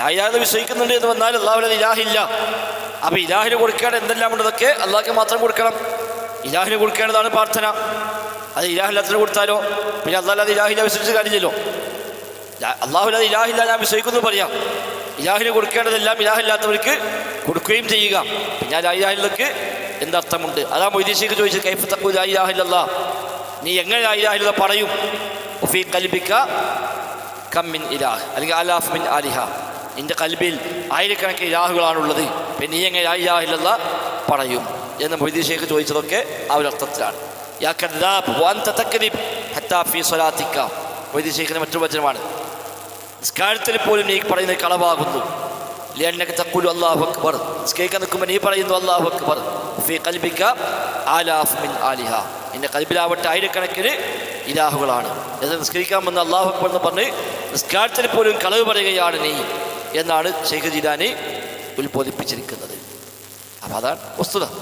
ലായിലാഹ് വിശ്വസിക്കുന്നുണ്ട് എന്ന് വന്നാൽ അള്ളാഹുവിന് ഇലാഹില്ല അപ്പൊ ഇലാഹിന് കൊടുക്കേണ്ട എന്തെല്ലാം ഉണ്ടതൊക്കെ അള്ളാഹ്ക്ക് മാത്രം കൊടുക്കണം. ഇലാഹിന് കൊടുക്കേണ്ടതാണ് പ്രാർത്ഥന. അത് ഇലാഹില്ലാത്തിന് കൊടുത്താലോ? പിന്നെ അള്ളാഹ് ഇലാഹില്ല വിശ്വസിച്ച് കാര്യമില്ലല്ലോ. അള്ളാഹുലാതെ ഇലാഹില്ല ഞാൻ വിശ്വസിക്കുന്നു പറയാം. ഇലാഹിന് കൊടുക്കേണ്ടതെല്ലാം ഇലാഹില്ലാത്തവർക്ക് കൊടുക്കുകയും ചെയ്യുക. പിന്നെ ആ ലായിലാഹില്ലക്ക് എന്തർത്ഥമുണ്ട് അതാ മൊയ്തീശിക്ക് ചോദിച്ചത് കൈഫ് തക്കു ലായിലാഹില്ല നീ എങ്ങനെ ലായിലാഹില്ല പറയും? ഒഫീ കൽബിക്ക കമ്മിൻ ഇലാഹ്. അല്ലെങ്കിൽ അലാഫ് മിൻ ആലിഹ. നിന്റെ കൽബിൽ ആയിരക്കണക്കിന് ഇലാഹുകളാണുള്ളത്. പിന്നെ നീ എങ്ങനെ ഇലാഹില്ലെന്ന് പറയും എന്ന് മൊയ്തീശിക്ക് ചോദിച്ചതൊക്കെ ആ ഒരു അർത്ഥത്തിലാണ്. യാ മറ്റൊരു വചനമാണ്. നിസ്കാരത്തിൽ പോലും നീ പറയുന്നത് കളവാകുന്നു. ലിയണ്ണക്ക് തഖുലു അള്ളാഹു അക്ബർ. നിസ്കരിക്കാൻ നിൽക്കുമ്പോൾ നീ പറയുന്നു അള്ളാഹു അക്ബർ. ഫീ കൽബിക്ക ആലാഫ് മിൻ ആലിഹ. എന്റെ കൽബിലാവട്ടെ ആയിരക്കണക്കിന് ഇലാഹുകളാണ്. എന്ന് നിസ്കരിക്കാൻ അല്ലാഹു അക്ബർ എന്ന് പറഞ്ഞ് നിസ്കാരത്തിൽ പോലും കളവ് പറയുകയാണ് നീ. എന്നാണ് ഷെയ്ഖ് ജിലാനി ഉത്ബോധിപ്പിച്ചിരിക്കുന്നത്. അപ്പം അതാണ് വസ്തുത.